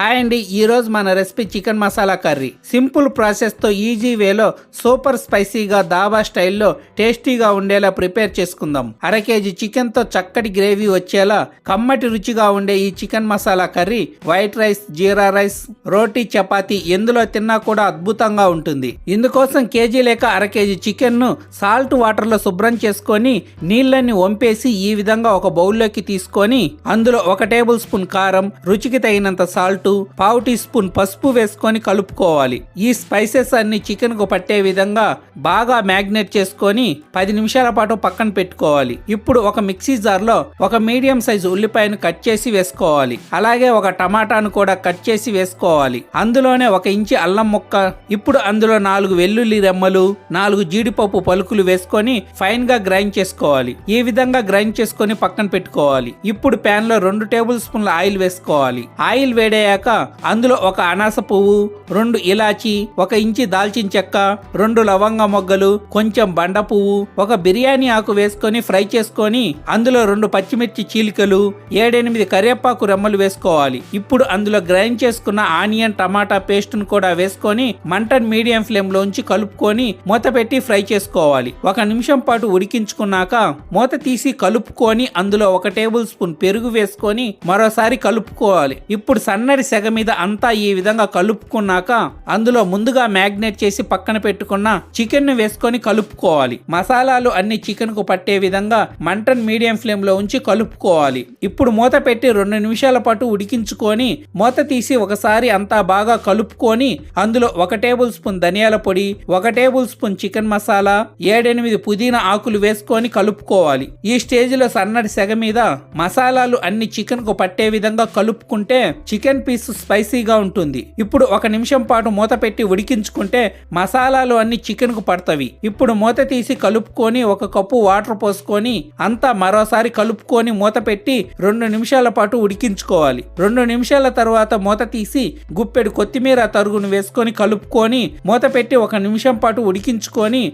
Hi అండి ఈరోజు మన recipe chicken masala curry. Simple ప్రాసెస్తో easy వేలో సూపర్ స్పైసీగా దాబా స్టైల్లో టేస్టీగా ఉండేలా ప్రిపేర్ చేసుకుందాం. అర కేజీ చికెన్తో చక్కటి గ్రేవీ వచ్చేలా కమ్మటి రుచిగా ఉండే ఈ chicken masala curry white rice jeera rice రోటీ చపాతి ఎందులో తిన్నా కూడా అద్భుతంగా ఉంటుంది. ఇందుకోసం కేజీ లేక అర కేజీ చికెన్ను సాల్ట్ వాటర్లో శుభ్రం చేసుకొని నీళ్ళని వంపేసి ఈ విధంగా ఒక బౌల్లోకి తీసుకొని అందులో ఒక టేబుల్ స్పూన్ కారం రుచికి తగినంత సాల్ట్ పావు టీ స్పూన్ పసుపు వేసుకొని కలుపుకోవాలి. ఈ స్పైసెస్ అన్ని చికెన్కు పట్టే విధంగా బాగా మ్యాగ్నేట్ చేసుకొని పది నిమిషాల పాటు పక్కన పెట్టుకోవాలి. ఇప్పుడు ఒక మిక్సీ జార్లో ఒక మీడియం సైజు ఉల్లిపాయను కట్ చేసి వేసుకోవాలి. అలాగే ఒక టమాటాను కూడా కట్ చేసి వేసుకోవాలి. అందులోనే ఒక ఇంచి అల్లం ముక్క ఇప్పుడు అందులో నాలుగు వెల్లుల్లి రెమ్మలు నాలుగు జీడిపప్పు పలుకులు వేసుకొని ఫైన్గా గ్రైండ్ చేసుకోవాలి. ఈ విధంగా గ్రైండ్ చేసుకొని పక్కన పెట్టుకోవాలి. ఇప్పుడు ప్యాన్లో రెండు టేబుల్ స్పూన్ల ఆయిల్ వేసుకోవాలి. ఆయిల్ వేడే వేడయ్యాక అందులో ఒక అనాస పువ్వు రెండు ఇలాచి ఒక ఇంచి దాల్చిన చెక్క రెండు లవంగ మొగ్గలు కొంచెం బండ పువ్వు ఒక బిర్యానీ ఆకు వేసుకొని ఫ్రై చేసుకొని అందులో రెండు పచ్చిమిర్చి చీలికలు ఏడెనిమిది కరివేపాకు రెమ్మలు వేసుకోవాలి. ఇప్పుడు అందులో గ్రైండ్ చేసుకున్న ఆనియన్ టమాటా పేస్ట్ను కూడా వేసుకొని మంటన్ మీడియం ఫ్లేమ్ లోంచి కలుపుకొని మూత పెట్టి ఫ్రై చేసుకోవాలి. ఒక నిమిషం పాటు ఉడికించుకున్నాక మూత తీసి కలుపుకొని అందులో ఒక టేబుల్ స్పూన్ పెరుగు వేసుకొని మరోసారి కలుపుకోవాలి. ఇప్పుడు సన్నటి సెగ మీద అంతా ఈ విధంగా కలుపుకున్నాక అందులో ముందుగా మ్యాగ్నేట్ చేసి పక్కన పెట్టుకున్న చికెన్ను వేసుకొని కలుపుకోవాలి. మసాలాలు అన్ని చికెన్కు పట్టే విధంగా మంటన్ మీడియం ఫ్లేమ్లో ఉంచి కలుపుకోవాలి. ఇప్పుడు మూత పెట్టి రెండు నిమిషాల పాటు ఉడికించుకొని మూత తీసి ఒకసారి అంతా బాగా కలుపుకొని అందులో ఒక టేబుల్ స్పూన్ ధనియాల పొడి ఒక టేబుల్ స్పూన్ చికెన్ మసాలా ఏడెనిమిది పుదీనా ఆకులు వేసుకొని కలుపుకోవాలి. ఈ స్టేజ్లో సన్నటి సెగ మీద మసాలాలు అన్ని చికెన్కు పట్టే విధంగా కలుపుకుంటే చికెన్ పీస్ స్పైసీగా ఉంటుంది. ఇప్పుడు ఒక నిమిషం పాటు మూత పెట్టి ఉడికించుకుంటే మసాలాలు అన్ని చికెన్కు పడతవి. ఇప్పుడు మూత తీసి కలుపుకొని ఒక కప్పు వాటర్ పోసుకొని అంతా మరోసారి కలుపుకొని మూత పెట్టి రెండు నిమిషాల పాటు ఉడికించుకోవాలి. రెండు నిమిషాల తర్వాత మూత తీసి గుప్పెడు కొత్తిమీర తరుగును వేసుకొని కలుపుకొని మూత పెట్టి ఒక నిమిషం పాటు ఉడికించుకొని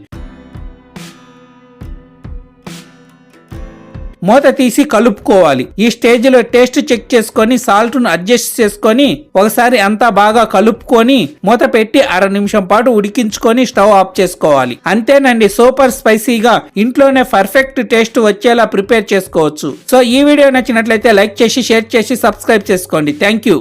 మూత తీసి కలుపుకోవాలి. ఈ స్టేజ్లో టేస్ట్ చెక్ చేసుకొని సాల్ట్ను అడ్జస్ట్ చేసుకొని ఒకసారి అంతా బాగా కలుపుకొని మూత పెట్టి అర నిమిషం పాటు ఉడికించుకొని స్టవ్ ఆఫ్ చేసుకోవాలి. అంతేనండి సూపర్ స్పైసీగా ఇంట్లోనే పర్ఫెక్ట్ టేస్ట్ వచ్చేలా ప్రిపేర్ చేసుకోవచ్చు. సో ఈ వీడియో నచ్చినట్లయితే లైక్ చేసి షేర్ చేసి సబ్స్క్రైబ్ చేసుకోండి. Thank you.